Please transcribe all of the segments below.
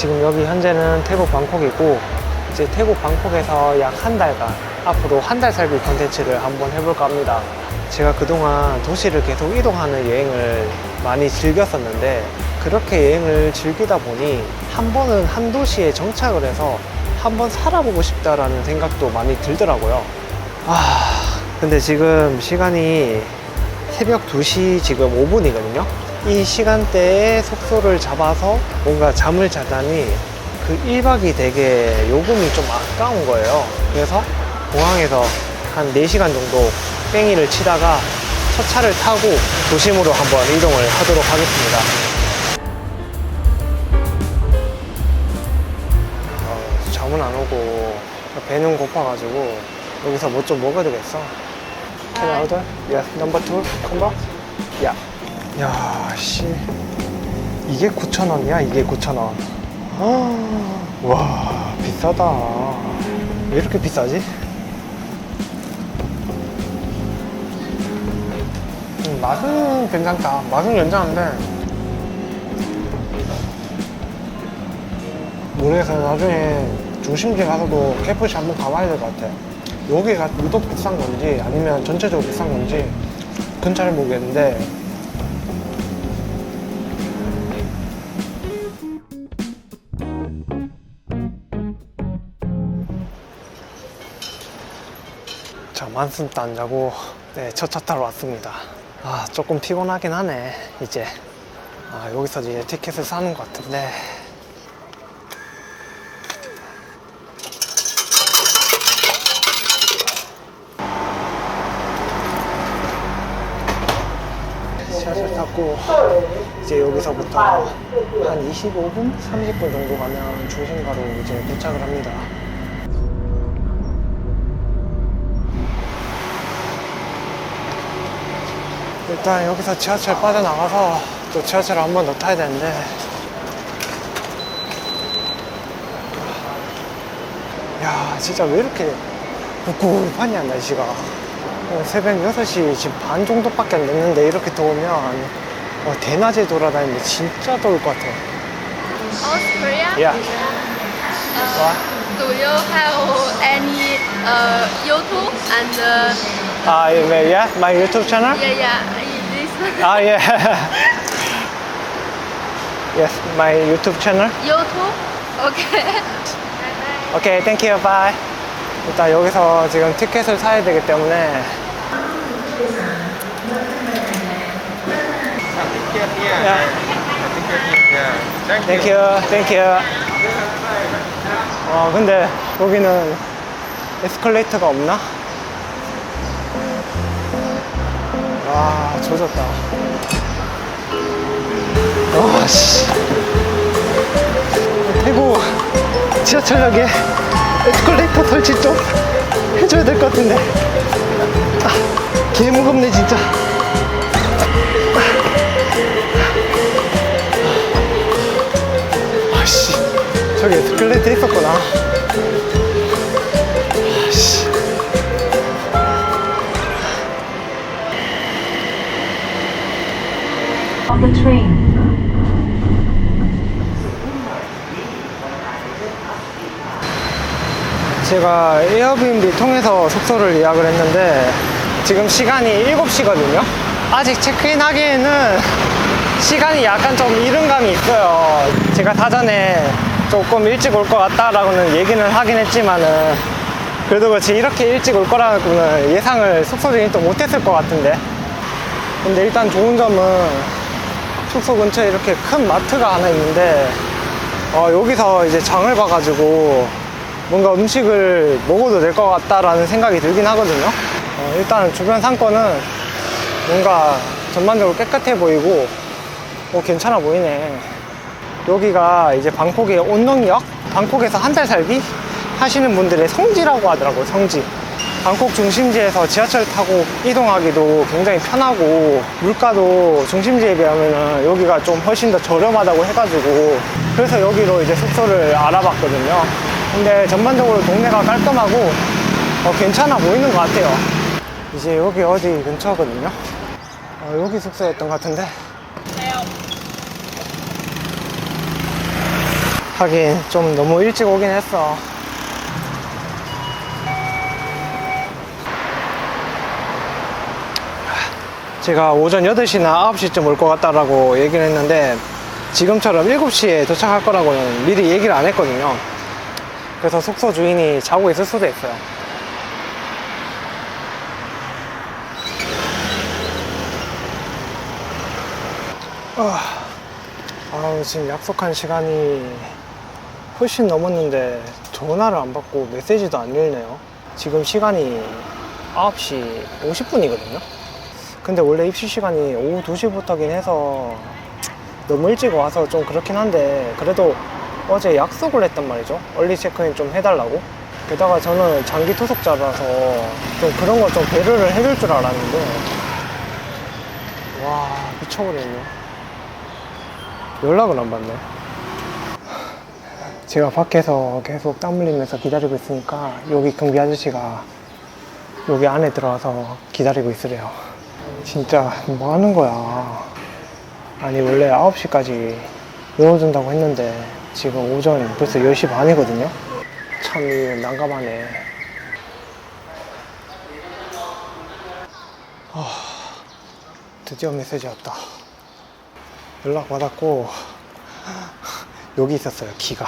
지금 여기 현재는 태국 방콕이고 이제 태국 방콕에서 약 한 달간 앞으로 한 달 살기 컨텐츠를 한번 해볼까 합니다. 제가 그동안 도시를 계속 이동하는 여행을 많이 즐겼었는데 그렇게 여행을 즐기다 보니 한 번은 한 도시에 정착을 해서 한 번 살아보고 싶다라는 생각도 많이 들더라고요. 아, 근데 지금 시간이 새벽 2시 지금 5분이거든요. 이 시간대에 숙소를 잡아서 뭔가 잠을 자다니 그 1박이 되게 요금이 좀 아까운 거예요. 그래서 공항에서 한 4시간 정도 뺑이를 치다가 첫 차를 타고 도심으로 한번 이동을 하도록 하겠습니다. 어, 잠은 안 오고 배는 고파가지고 여기서 뭐 좀 먹어야 되겠어. Can I order? Yes, number two, combo. 야, 야, 씨, 이게 9천 원이야? 이게 9천 원. 아, 와, 비싸다. 왜 이렇게 비싸지? 음, 맛은 괜찮다. 맛은 괜찮은데 모르겠어. 나중에 중심지에 가서도 KFC 한번 가봐야 될 것 같아. 여기가 유독 비싼 건지 아니면 전체적으로 비싼 건지 잘 모르겠는데 자 만숨도 안 자고 네, 첫 차 타러 왔습니다. 아 조금 피곤하긴 하네 이제 아 여기서 이제 티켓을 사는 것 같은데 지하철 타고 이제 여기서부터 한 25분, 30분 정도 가면 중심가로 이제 도착을 합니다. 일단 여기서 지하철 빠져나가서 또 지하철을 한번 더 타야 되는데 야 진짜 왜 이렇게 꿉꿉하냐 날씨가 어, 새벽 6시 지금 반 정도밖에 안 됐는데 이렇게 더우면 어, 대낮에 돌아다니는데 진짜 더울 것 같아? 야 와. Do you have any uh, YouTube and uh, 아, 예, yeah, my YouTube channel? yeah yeah this 아, 예. yes, my YouTube channel. YouTube? Okay. 오케이, 땡큐, 바이. 일단 여기서 지금 티켓을 사야 되기 때문에 땡큐, 땡큐. 어, 근데 여기는 에스컬레이터가 없나? 아, 조졌다. 와, 씨. 태국 지하철역에 에스컬레이터 설치 좀 해줘야 될 것 같은데. 아, 개 무겁네, 진짜. 아 씨, 저기 에스컬레이터 있었구나. Train. 제가 에어비앤비 통해서 숙소를 예약을 했는데 지금 시간이 7시거든요. 아직 체크인 하기에는 시간이 약간 좀 이른 감이 있어요. 제가 사전에 조금 일찍 올 것 같다라고는 얘기는 하긴 했지만은 그래도 그렇지 이렇게 일찍 올 거라고는 예상을 숙소진이 또 못했을 것 같은데 근데 일단 좋은 점은 숙소 근처에 이렇게 큰 마트가 하나 있는데 어, 여기서 이제 장을 봐가지고 뭔가 음식을 먹어도 될 것 같다라는 생각이 들긴 하거든요. 어, 일단 주변 상권은 뭔가 전반적으로 깨끗해 보이고 뭐 괜찮아 보이네. 여기가 이제 방콕의 온농역, 방콕에서 한 달 살기 하시는 분들의 성지라고 하더라고요, 성지. 방콕 중심지에서 지하철 타고 이동하기도 굉장히 편하고 물가도 중심지에 비하면 여기가 좀 훨씬 더 저렴하다고 해가지고 그래서 여기로 이제 숙소를 알아봤거든요. 근데 전반적으로 동네가 깔끔하고 어, 괜찮아 보이는 것 같아요. 이제 여기 어디 근처거든요. 어, 여기 숙소였던 것 같은데 하긴 좀 너무 일찍 오긴 했어. 제가 오전 8시나 9시쯤 올 것 같다라고 얘기를 했는데 지금처럼 7시에 도착할 거라고는 미리 얘기를 안 했거든요. 그래서 숙소 주인이 자고 있을 수도 있어요. 아, 지금 약속한 시간이 훨씬 넘었는데 전화를 안 받고 메시지도 안 읽네요. 지금 시간이 9시 50분이거든요. 근데 원래 입시 시간이 오후 2시부터긴 해서 너무 일찍 와서 좀 그렇긴 한데 그래도 어제 약속을 했단 말이죠. 얼리 체크인 좀 해달라고. 게다가 저는 장기 투숙자라서 좀 그런 거 좀 배려를 해줄 줄 알았는데 와 미쳐버렸네. 연락을 안 받네. 제가 밖에서 계속 땀 흘리면서 기다리고 있으니까 여기 경비 아저씨가 여기 안에 들어와서 기다리고 있으래요. 진짜 뭐 하는 거야. 아니 원래 9시까지 열어준다고 했는데 지금 오전 벌써 10시 반이거든요. 참 이 난감하네. 아, 드디어 메시지 왔다. 연락 받았고 여기 있었어요 키가.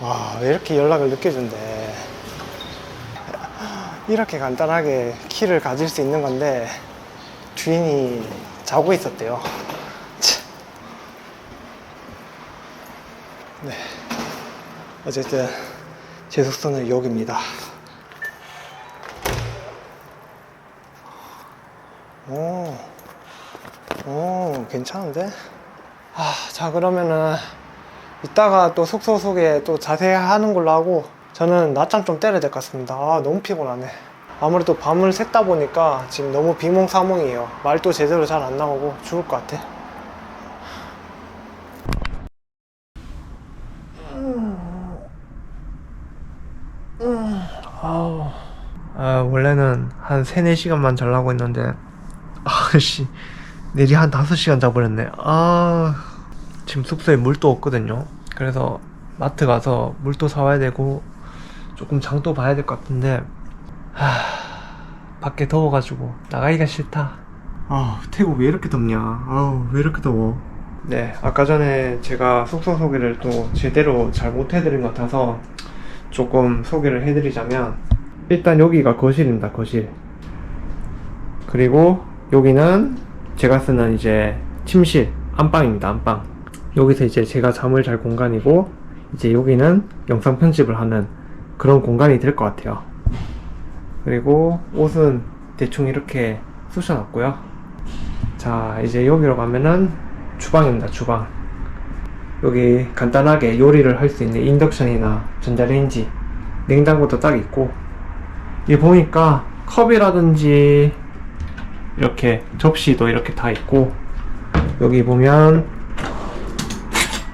와 왜 이렇게 연락을 늦게 준대. 이렇게 간단하게 키를 가질 수 있는 건데 주인이 자고 있었대요. 참. 네. 어쨌든 제 숙소는 여기입니다. 오, 오, 괜찮은데? 아, 자, 그러면은 이따가 또 숙소 소개 또 자세히 하는 걸로 하고 저는 낮잠 좀 때려야 될 것 같습니다. 아, 너무 피곤하네. 아무래도 밤을 샜다 보니까 지금 너무 비몽사몽이에요. 말도 제대로 잘 안 나오고 죽을 것 같아. 아우. 아, 원래는 한 3, 4시간만 자려고 했는데, 아씨, 내리 한 5시간 자버렸네. 아, 지금 숙소에 물도 없거든요. 그래서 마트 가서 물도 사와야 되고, 조금 장도 봐야 될 것 같은데, 하, 밖에 더워가지고, 나가기가 싫다. 아, 태국 왜 이렇게 덥냐. 아우, 왜 이렇게 더워. 네, 아까 전에 제가 숙소 소개를 또 제대로 잘 못해드린 것 같아서, 조금 소개를 해드리자면 일단 여기가 거실입니다 거실 그리고 여기는 제가 쓰는 이제 침실 안방입니다 안방 여기서 이제 제가 잠을 잘 공간이고 이제 여기는 영상 편집을 하는 그런 공간이 될 것 같아요 그리고 옷은 대충 이렇게 쑤셔놨고요. 자 이제 여기로 가면은 주방입니다 주방. 여기 간단하게 요리를 할 수 있는 인덕션이나 전자레인지 냉장고도 딱 있고 여기 보니까 컵이라든지 이렇게 접시도 이렇게 다 있고 여기 보면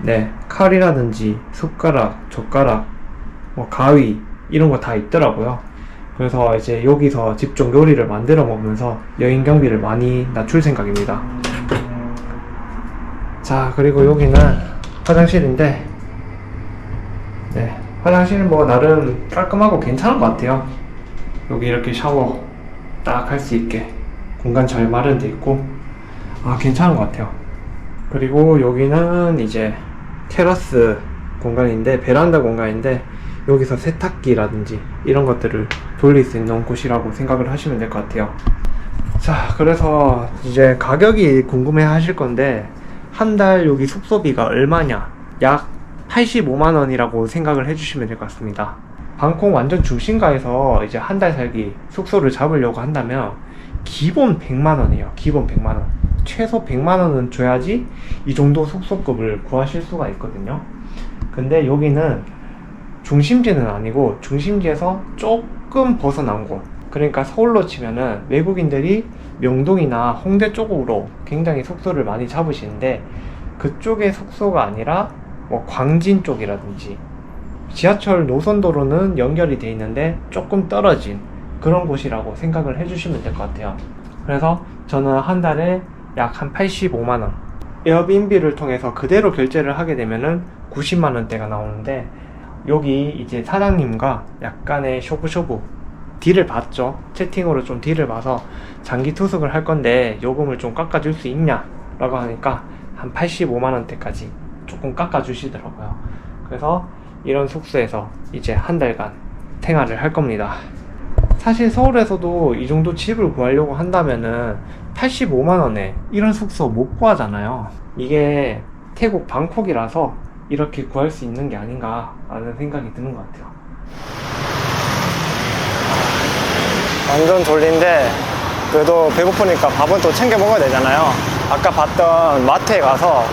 네 칼이라든지 숟가락 젓가락 뭐 가위 이런 거 다 있더라고요 그래서 이제 여기서 직접 요리를 만들어 먹으면서 여행 경비를 많이 낮출 생각입니다. 자 그리고 여기는 화장실인데 네 화장실은 뭐 나름 깔끔하고 괜찮은 것 같아요. 여기 이렇게 샤워 딱 할 수 있게 공간 잘 마련돼 있고 아 괜찮은 것 같아요. 그리고 여기는 이제 테라스 공간인데 베란다 공간인데 여기서 세탁기라든지 이런 것들을 돌릴 수 있는 곳이라고 생각을 하시면 될 것 같아요. 자 그래서 이제 가격이 궁금해 하실 건데 한 달 여기 숙소비가 얼마냐? 약 85만 원이라고 생각을 해주시면 될 것 같습니다. 방콕 완전 중심가에서 이제 한 달 살기 숙소를 잡으려고 한다면 기본 100만 원이에요. 기본 100만 원. 최소 100만 원은 줘야지 이 정도 숙소급을 구하실 수가 있거든요. 근데 여기는 중심지는 아니고 중심지에서 조금 벗어난 곳 그러니까 서울로 치면은 외국인들이 명동이나 홍대 쪽으로 굉장히 숙소를 많이 잡으시는데 그쪽의 숙소가 아니라 뭐 광진 쪽이라든지 지하철 노선도로는 연결이 돼 있는데 조금 떨어진 그런 곳이라고 생각을 해주시면 될 것 같아요. 그래서 저는 한 달에 약 한 85만원 에어비앤비를 통해서 그대로 결제를 하게 되면은 90만 원대가 나오는데 여기 이제 사장님과 약간의 쇼부쇼부 딜을 봤죠. 채팅으로 좀 딜을 봐서 장기 투숙을 할 건데 요금을 좀 깎아줄 수 있냐 라고 하니까 한 85만 원대까지 조금 깎아주시더라고요. 그래서 이런 숙소에서 이제 한 달간 생활을 할 겁니다. 사실 서울에서도 이 정도 집을 구하려고 한다면은 85만 원에 이런 숙소 못 구하잖아요. 이게 태국 방콕이라서 이렇게 구할 수 있는 게 아닌가라는 생각이 드는 것 같아요. 완전 졸린데 그래도 배고프니까 밥은 또 챙겨 먹어야 되잖아요. 아까 봤던 마트에 가서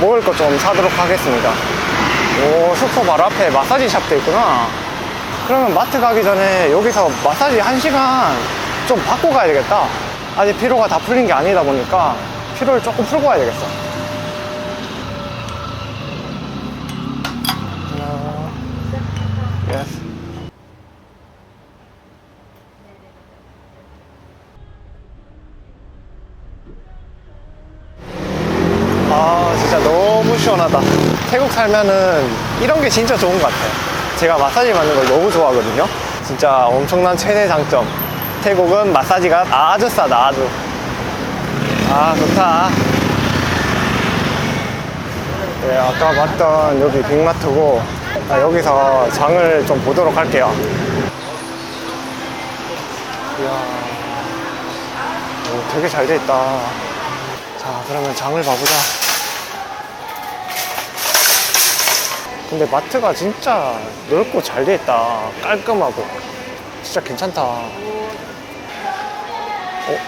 먹을 것좀 사도록 하겠습니다. 오, 숙소 바로 앞에 마사지 샵도 있구나. 그러면 마트 가기 전에 여기서 마사지 한 시간 좀 받고 가야 되겠다. 아직 피로가 다 풀린 게 아니다 보니까 피로를 조금 풀고 가야 되겠어. 하나, yes. 아 진짜 너무 시원하다 살면은 이런 게 진짜 좋은 것 같아요. 제가 마사지 받는 걸 너무 좋아하거든요. 진짜 엄청난 최대 장점. 태국은 마사지가 아주 싸다 아주. 아 좋다. 네 아까 봤던 여기 빅마트고 아, 여기서 장을 좀 보도록 할게요. 이야. 오, 되게 잘 돼 있다. 자 그러면 장을 봐보자 근데 마트가 진짜 넓고 잘 돼 있다 깔끔하고 진짜 괜찮다 어?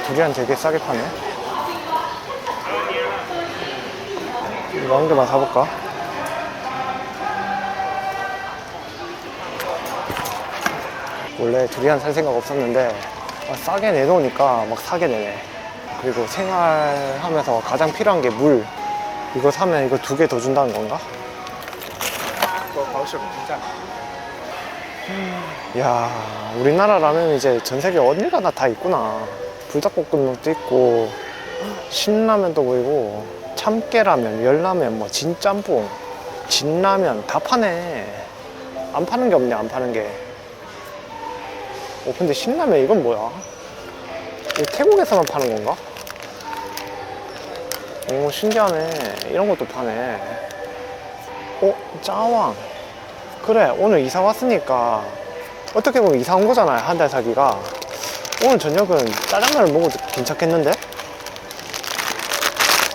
두리안 되게 싸게 파네 이거 한 개만 사볼까? 원래 두리안 살 생각 없었는데 아, 싸게 내놓으니까 막 사게 되네 그리고 생활하면서 가장 필요한 게 물 이거 사면 이거 두 개 더 준다는 건가? 야 우리나라 라면 이제 전 세계 어딜 가나 다 있구나 불닭볶음면도 있고 신라면도 보이고 참깨라면 열라면 뭐 진짬뽕 진라면 다 파네 안 파는 게 없네 안 파는 게 어, 근데 신라면 이건 뭐야? 이거 태국에서만 파는 건가? 오, 신기하네. 이런 것도 파네. 어, 짜왕. 그래, 오늘 이사 왔으니까, 어떻게 보면 이사 온 거잖아요, 한달 살기가. 오늘 저녁은 짜장면을 먹어도 괜찮겠는데?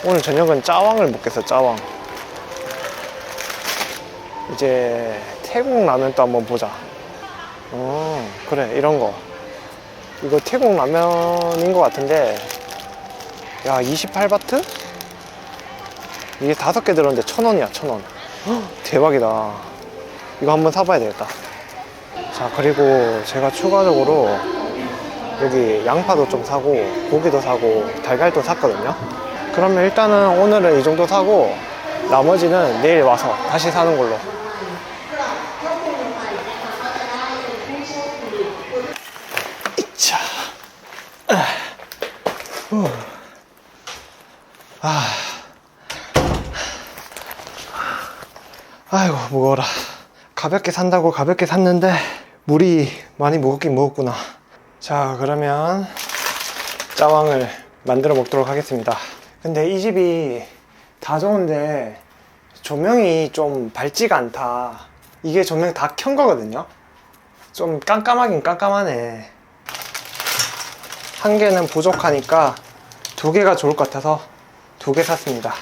오늘 저녁은 짜왕을 먹겠어, 짜왕. 이제, 태국 라면 또 한번 보자. 어, 그래, 이런 거. 이거 태국 라면인 것 같은데, 야, 28바트? 이게 다섯 개 들었는데 천 원이야, 천 원. 헉, 대박이다. 이거 한번 사봐야 되겠다. 자, 그리고 제가 추가적으로 여기 양파도 좀 사고, 고기도 사고, 달걀도 샀거든요. 그러면 일단은 오늘은 이 정도 사고, 나머지는 내일 와서 다시 사는 걸로. 자, 아, 아이고 무거워라. 가볍게 산다고 가볍게 샀는데 물이 많이 무겁긴 무겁구나. 자, 그러면 짜왕을 만들어 먹도록 하겠습니다. 근데 이 집이 다 좋은데 조명이 좀 밝지가 않다. 이게 조명 다 켠 거거든요. 좀 깜깜하긴 깜깜하네. 한 개는 부족하니까 두 개가 좋을 것 같아서 두 개 샀습니다.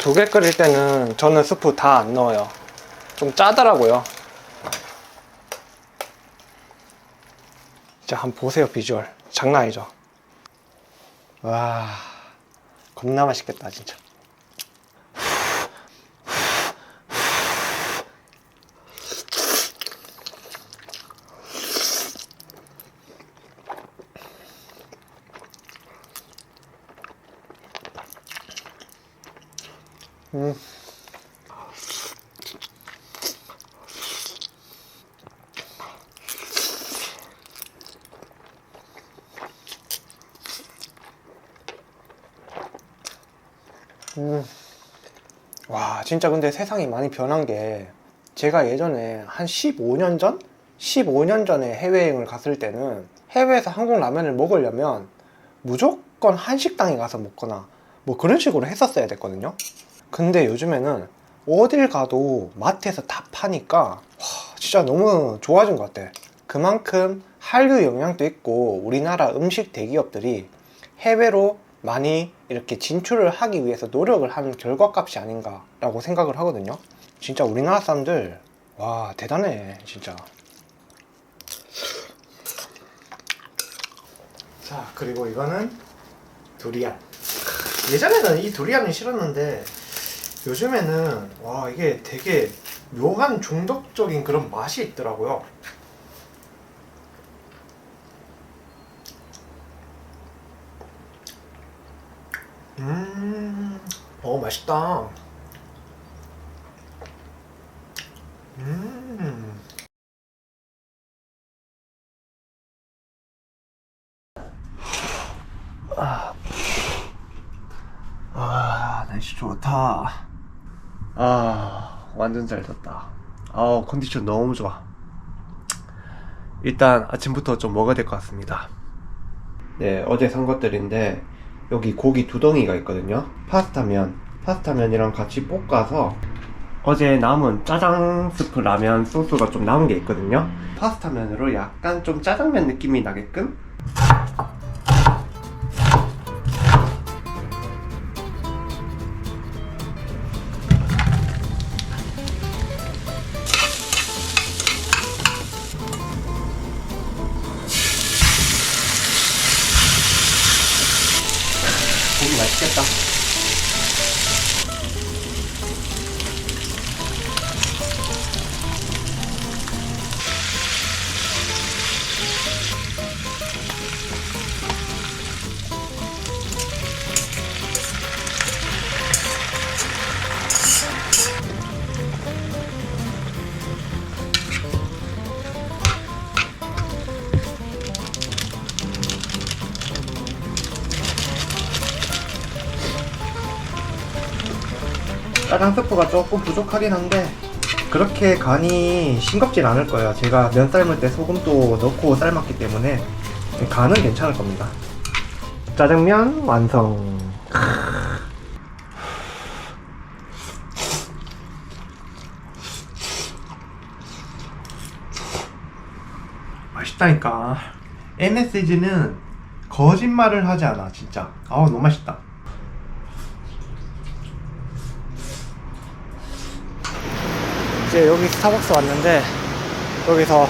두 개 끓일 때는 저는 스프 다 안 넣어요. 좀 짜더라고요. 자, 한번 보세요, 비주얼. 장난 아니죠? 와, 겁나 맛있겠다, 진짜. 음. 와, 진짜 근데 세상이 많이 변한 게 제가 예전에 한 15년 전? 15년 전에 해외여행을 갔을 때는 해외에서 한국 라면을 먹으려면 무조건 한식당에 가서 먹거나 뭐 그런 식으로 했었어야 됐거든요. 근데 요즘에는 어딜 가도 마트에서 다 파니까 와, 진짜 너무 좋아진 것 같아. 그만큼 한류 영향도 있고 우리나라 음식 대기업들이 해외로 많이 이렇게 진출을 하기 위해서 노력을 한 결과값이 아닌가라고 생각을 하거든요. 진짜 우리나라 사람들 와 대단해 진짜. 자 그리고 이거는 두리안. 예전에는 이 두리안이 싫었는데 요즘에는 와 이게 되게 묘한 중독적인 그런 맛이 있더라고요. 음, 어 맛있다. 음. 아, 날씨 좋다. 아, 완전 잘 잤다. 아, 컨디션 너무 좋아. 일단 아침부터 좀 먹어야 될 것 같습니다. 네, 어제 산 것들인데 여기 고기 두 덩이가 있거든요. 파스타면, 파스타면이랑 같이 볶아서 어제 남은 짜장 스프 라면 소스가 좀 남은 게 있거든요. 파스타면으로 약간 좀 짜장면 느낌이 나게끔 짜장 스프가 조금 부족하긴 한데 그렇게 간이 싱겁진 않을 거예요. 제가 면 삶을 때 소금도 넣고 삶았기 때문에 간은 괜찮을 겁니다. 짜장면 완성. 맛있다니까. MSG는 거짓말을 하지 않아, 진짜. 아우, 너무 맛있다. 이제 여기 스타벅스 왔는데 여기서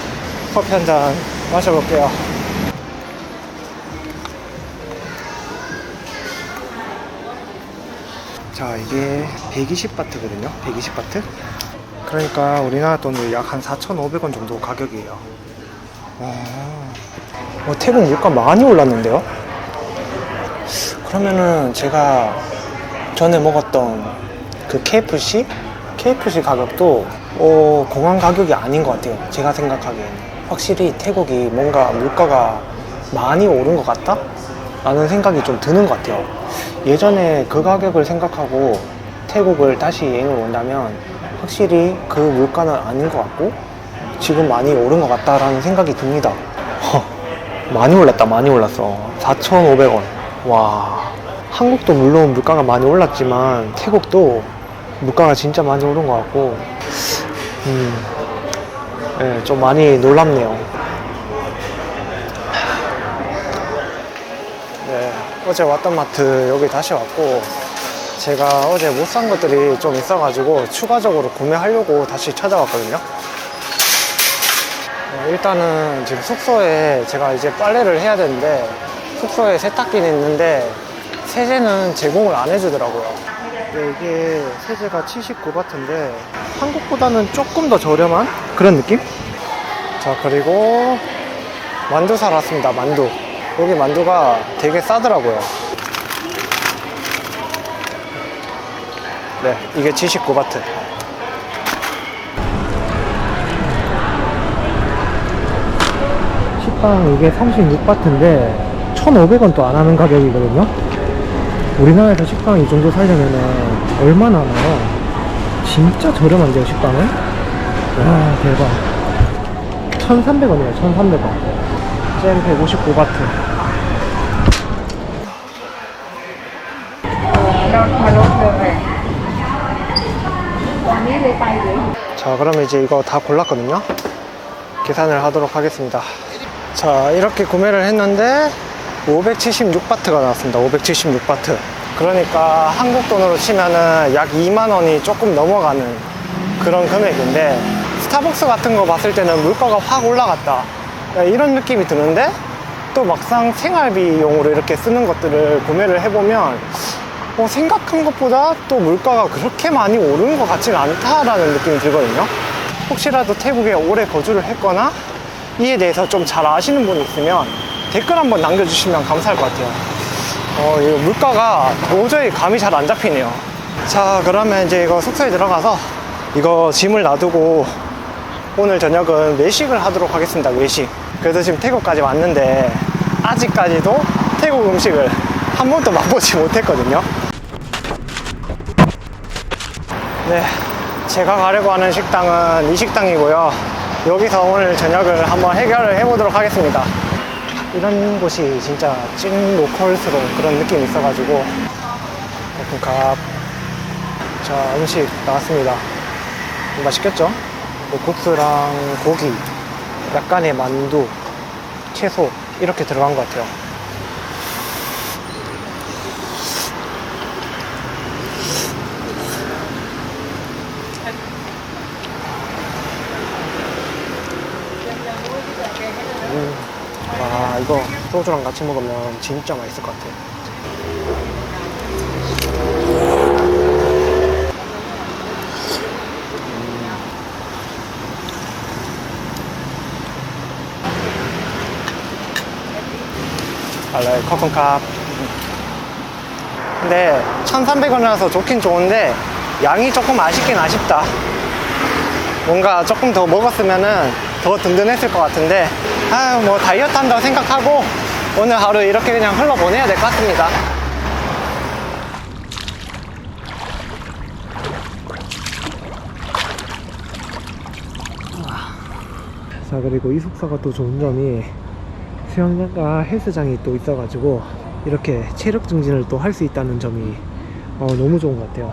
커피 한 잔 마셔볼게요. 자, 이게 120바트거든요. 120바트. 그러니까 우리나라 돈으로 약 한 4,500원 정도 가격이에요. 와. 어, 태국 물가 많이 올랐는데요? 그러면은 제가 전에 먹었던 그 KFC? KFC 가격도 어, 공항 가격이 아닌 것 같아요. 제가 생각하기에는. 확실히 태국이 뭔가 물가가 많이 오른 것 같다? 라는 생각이 좀 드는 것 같아요. 예전에 그 가격을 생각하고 태국을 다시 여행을 온다면 확실히 그 물가는 아닌 것 같고 지금 많이 오른 것 같다라는 생각이 듭니다. 허, 많이 올랐다, 많이 올랐어. 4,500원. 와. 한국도 물론 물가가 많이 올랐지만 태국도 물가가 진짜 많이 오른 것 같고, 음, 예, 좀 많이 놀랍네요. 네, 어제 왔던 마트 여기 다시 왔고, 제가 어제 못 산 것들이 좀 있어가지고 추가적으로 구매하려고 다시 찾아왔거든요. 어, 일단은 지금 숙소에 제가 이제 빨래를 해야 되는데 숙소에 세탁기는 있는데 세제는 제공을 안 해주더라고요. 근데 이게 세제가 79바트인데 한국보다는 조금 더 저렴한 그런 느낌? 자 그리고 만두 사러 왔습니다. 만두. 여기 만두가 되게 싸더라고요. 네, 이게 79바트. 식빵 이게 36바트인데 1,500원 또 안 하는 가격이거든요. 우리나라에서 식빵 이 정도 살려면은 얼마나 하나요? 진짜 저렴한데요, 식빵은? 와, 대박. 1,300원이에요, 1,300원. 잼 159바트. 자, 그러면 이제 이거 다 골랐거든요. 계산을 하도록 하겠습니다. 자, 이렇게 구매를 했는데 576바트가 나왔습니다. 576바트. 그러니까 한국 돈으로 치면은 약 2만 원이 조금 넘어가는 그런 금액인데 스타벅스 같은 거 봤을 때는 물가가 확 올라갔다. 이런 느낌이 드는데 또 막상 생활비용으로 이렇게 쓰는 것들을 구매를 해보면 어, 생각한 것보다 또 물가가 그렇게 많이 오르는 것 같지는 않다라는 느낌이 들거든요. 혹시라도 태국에 오래 거주를 했거나 이에 대해서 좀 잘 아시는 분이 있으면 댓글 한번 남겨주시면 감사할 것 같아요. 어, 이 물가가 도저히 감이 잘 안 잡히네요. 자, 그러면 이제 이거 숙소에 들어가서 이거 짐을 놔두고 오늘 저녁은 외식을 하도록 하겠습니다. 외식. 그래도 지금 태국까지 왔는데 아직까지도 태국 음식을 한 번도 맛보지 못했거든요. 네, 제가 가려고 하는 식당은 이 식당이고요. 여기서 오늘 저녁을 한번 해결을 해보도록 하겠습니다. 이런 곳이 진짜 찐 로컬스러운 그런 느낌이 있어가지고 오픈캅 자 음식 나왔습니다 맛있겠죠? 뭐 국수랑 고기 약간의 만두 채소 이렇게 들어간 것 같아요 음, 아 이거 소주랑 같이 먹으면 진짜 맛있을 것 같아요. 알라이 커컨캅 근데 1300원이라서 좋긴 좋은데 양이 조금 아쉽긴 아쉽다. 뭔가 조금 더 먹었으면은 더 든든했을 것 같은데 아유 뭐 다이어트 한다고 생각하고 오늘 하루 이렇게 그냥 흘러보내야 될 것 같습니다. 자 그리고 이 숙소가 또 좋은 점이 수영장과 헬스장이 또 있어가지고 이렇게 체력 증진을 또 할 수 있다는 점이 어, 너무 좋은 것 같아요.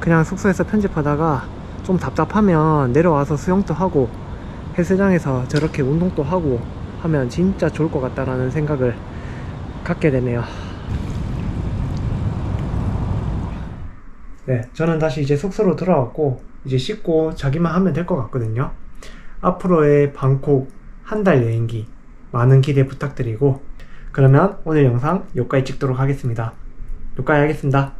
그냥 숙소에서 편집하다가 좀 답답하면 내려와서 수영도 하고 헬스장에서 저렇게 운동도 하고 하면 진짜 좋을 것 같다라는 생각을 갖게 되네요. 네 저는 다시 이제 숙소로 돌아왔고 이제 씻고 자기만 하면 될 것 같거든요. 앞으로의 방콕 한 달 여행기 많은 기대 부탁드리고 그러면 오늘 영상 여기까지 찍도록 하겠습니다. 여기까지 하겠습니다